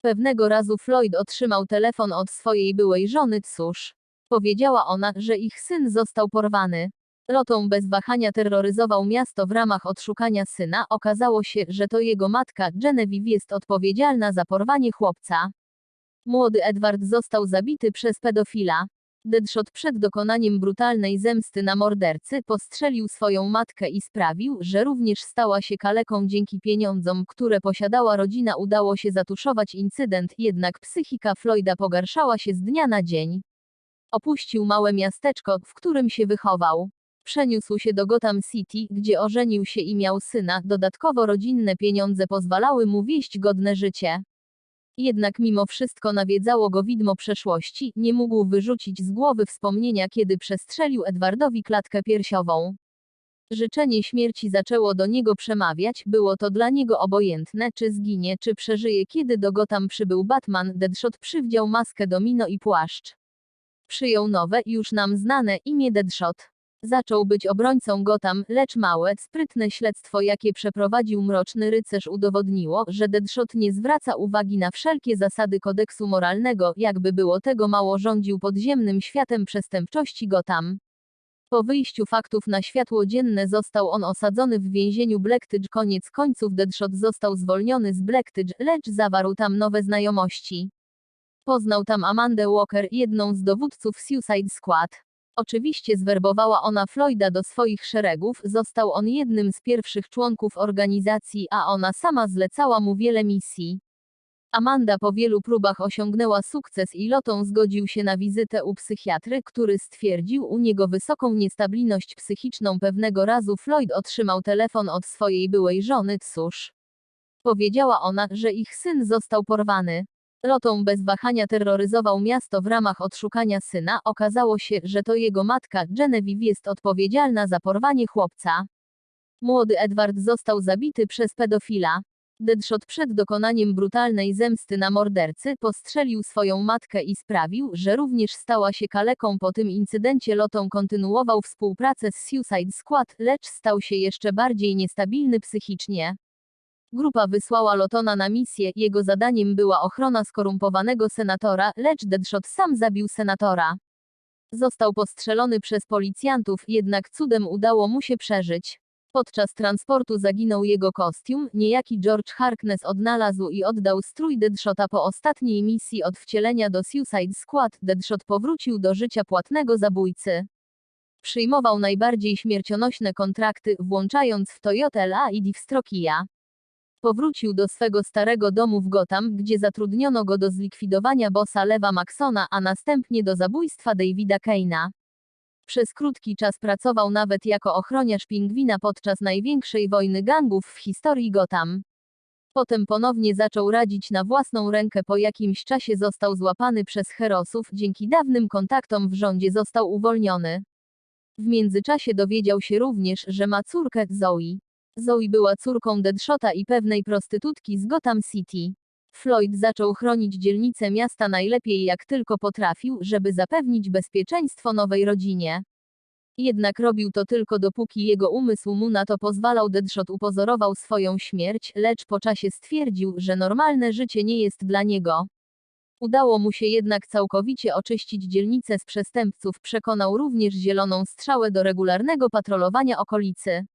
Pewnego razu Floyd otrzymał telefon od swojej byłej żony cóż. Powiedziała ona, że ich syn został porwany. Lotą bez wahania terroryzował miasto w ramach odszukania syna. Okazało się, że to jego matka, Genevieve, jest odpowiedzialna za porwanie chłopca. Młody Edward został zabity przez pedofila. Deadshot przed dokonaniem brutalnej zemsty na mordercy postrzelił swoją matkę i sprawił, że również stała się kaleką dzięki pieniądzom, które posiadała rodzina. Udało się zatuszować incydent, jednak psychika Floyda pogarszała się z dnia na dzień. Opuścił małe miasteczko, w którym się wychował. Przeniósł się do Gotham City, gdzie ożenił się i miał syna, dodatkowo rodzinne pieniądze pozwalały mu wieść godne życie. Jednak mimo wszystko nawiedzało go widmo przeszłości, nie mógł wyrzucić z głowy wspomnienia kiedy przestrzelił Edwardowi klatkę piersiową. Życzenie śmierci zaczęło do niego przemawiać, było to dla niego obojętne, czy zginie, czy przeżyje kiedy do Gotham przybył Batman, Deadshot przywdział maskę domino i płaszcz. Przyjął nowe, już nam znane, imię Deadshot. Zaczął być obrońcą Gotham, lecz małe, sprytne śledztwo jakie przeprowadził mroczny rycerz udowodniło, że Deadshot nie zwraca uwagi na wszelkie zasady kodeksu moralnego, jakby było tego mało rządził podziemnym światem przestępczości Gotham. Po wyjściu faktów na światło dzienne został on osadzony w więzieniu Blacktidge. Koniec końców Deadshot został zwolniony z Blacktidge, lecz zawarł tam nowe znajomości. Poznał tam Amandę Walker, jedną z dowódców Suicide Squad. Oczywiście zwerbowała ona Floyda do swoich szeregów, został on jednym z pierwszych członków organizacji, a ona sama zlecała mu wiele misji. Amanda po wielu próbach osiągnęła sukces i lotą zgodził się na wizytę u psychiatry, który stwierdził u niego wysoką niestabilność psychiczną. Pewnego razu Floyd otrzymał telefon od swojej byłej żony, cóż. Powiedziała ona, że ich syn został porwany. Lotą bez wahania terroryzował miasto w ramach odszukania syna. Okazało się, że to jego matka, Genevieve, jest odpowiedzialna za porwanie chłopca. Młody Edward został zabity przez pedofila. Deadshot przed dokonaniem brutalnej zemsty na mordercy postrzelił swoją matkę i sprawił, że również stała się kaleką po tym incydencie lotą kontynuował współpracę z Suicide Squad, lecz stał się jeszcze bardziej niestabilny psychicznie. Grupa wysłała Lotona na misję, jego zadaniem była ochrona skorumpowanego senatora, lecz Deadshot sam zabił senatora. Został postrzelony przez policjantów, jednak cudem udało mu się przeżyć. Podczas transportu zaginął jego kostium, niejaki George Harkness odnalazł i oddał strój Deadshota po ostatniej misji od wcielenia do Suicide Squad. Deadshot powrócił do życia płatnego zabójcy. Przyjmował najbardziej śmiercionośne kontrakty, włączając w Toyota La i Divstrokia. Powrócił do swego starego domu w Gotham, gdzie zatrudniono go do zlikwidowania bossa Lewa Maxona, a następnie do zabójstwa Davida Kane'a. Przez krótki czas pracował nawet jako ochroniarz pingwina podczas największej wojny gangów w historii Gotham. Potem ponownie zaczął radzić na własną rękę po jakimś czasie został złapany przez herosów, dzięki dawnym kontaktom w rządzie został uwolniony. W międzyczasie dowiedział się również, że ma córkę, Zoe. Zoe była córką Deadshota i pewnej prostytutki z Gotham City. Floyd zaczął chronić dzielnicę miasta najlepiej jak tylko potrafił, żeby zapewnić bezpieczeństwo nowej rodzinie. Jednak robił to tylko dopóki jego umysł mu na to pozwalał. Deadshot upozorował swoją śmierć, lecz po czasie stwierdził, że normalne życie nie jest dla niego. Udało mu się jednak całkowicie oczyścić dzielnicę z przestępców, przekonał również zieloną strzałę do regularnego patrolowania okolicy.